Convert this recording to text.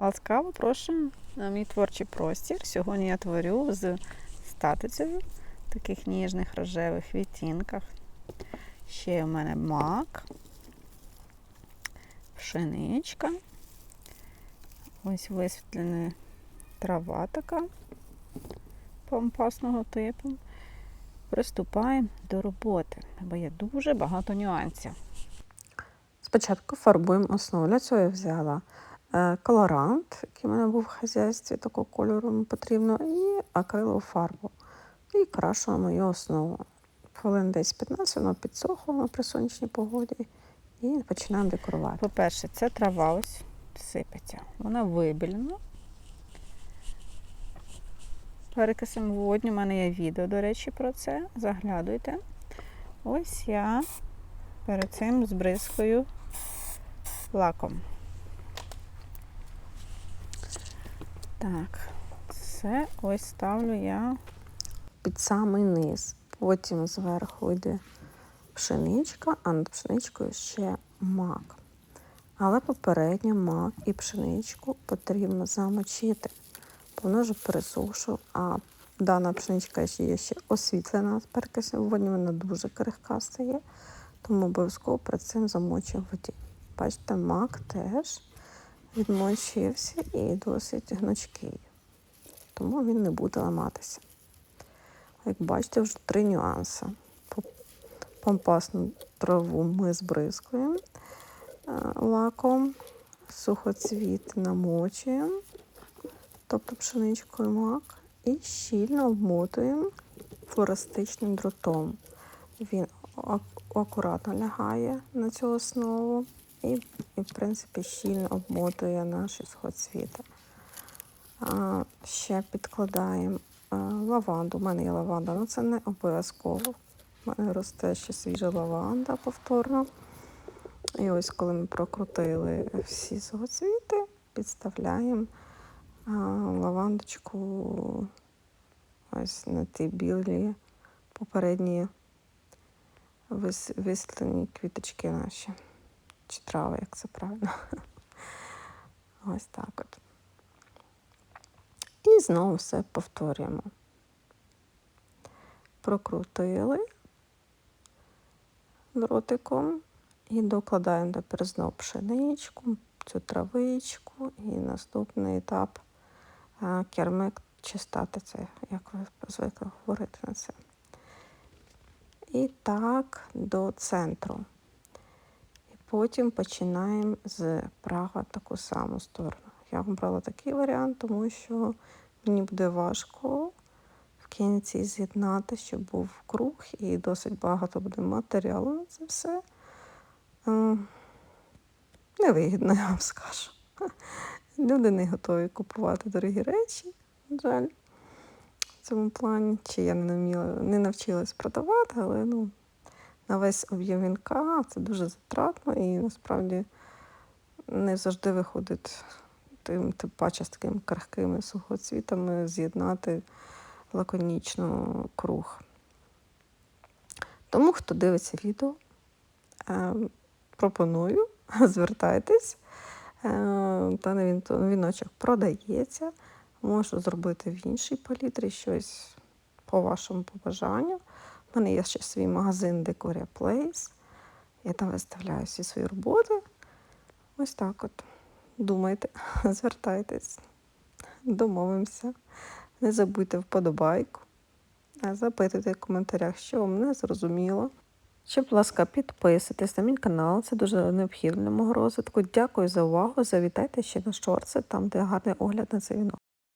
Ласкаво прошу на мій творчий простір. Сьогодні я творю з статицею в таких ніжних рожевих відтінках. Ще у мене мак, пшеничка. Ось висвітлена трава така пампасного типу. Приступаємо до роботи, бо є дуже багато нюансів. Спочатку фарбуємо основу. Для цього я взяла колорант, який в мене був в хазяйстві, такого кольору потрібно, і акрилову фарбу. І крашу мою основу. Хвилин десь 15 воно підсохло при сонячній погоді. І починаємо декорувати. По-перше, це трава ось сипеться. Вона вибілена. Перекисом водню. У мене є відео, до речі, про це. Заглядуйте. Ось я перед цим збризкою лаком. Так, це ось ставлю я Під самий низ. Потім зверху йде пшеничка, а над пшеничкою ще мак. Але попередньо мак і пшеничку потрібно замочити. Воно вже пересушу, а дана пшеничка ще є ще освітлена з перекисом водні, вона дуже крихка стає, тому обов'язково перед цим замочуємо в воді. Бачите, мак теж відмочився і досить гнучкий, тому він не буде ламатися. Як бачите, вже три нюанси. По- Пампасну траву ми збризкуємо е, лаком, сухоцвіт намочуємо, тобто пшеничкою мак, і щільно обмотуємо флористичним дротом. Він акуратно лягає на цю основу і, і в принципі, щільно обмотує наші сухоцвіти. А, ще підкладаємо лаванду. У мене є лаванда, але це не обов'язково. У мене росте ще свіжа лаванда повторно. І ось коли ми прокрутили всі сухоцвіти, підставляємо лавандочку ось на ті білі попередні вис- висвітлені квіточки наші. Чи трави, як це правильно. Ось так от. І знову все повторюємо. Прокрутили дротиком і докладаємо тепер знову пшеничку, цю травичку і наступний етап кермик чи статиця, як ви звикли говорити на це. І так до центру. Потім починаємо з права таку саму сторону. Я обрала такий варіант, тому що мені буде важко в кінці з'єднати, щоб був круг і досить багато буде матеріалу на це все. Ем, Невигідно, я вам скажу. Люди не готові купувати дорогі речі, на жаль, в цьому плані. Чи я не вміла, не навчилась продавати, але ну, на весь об'єм вінка це дуже затратно і насправді не завжди виходить тим, тим паче з такими крихкими сухоцвітами з'єднати лаконічно круг. Тому, хто дивиться відео, е, пропоную, звертайтесь. Е, він- віночок продається. Можу зробити в іншій палітрі щось по вашому побажанню. У мене є ще свій магазин Decoria Place. Я там виставляю всі свої роботи. Ось так от. Думайте, звертайтесь, домовимося. Не забудьте вподобайку. Запитуйте в коментарях, що вам не зрозуміло. Ще, будь ласка, підписуйтесь на мій канал, це дуже необхідно для мого розвитку. Дякую за увагу. Завітайте ще на шорти, там де гарний огляд на цей вінок.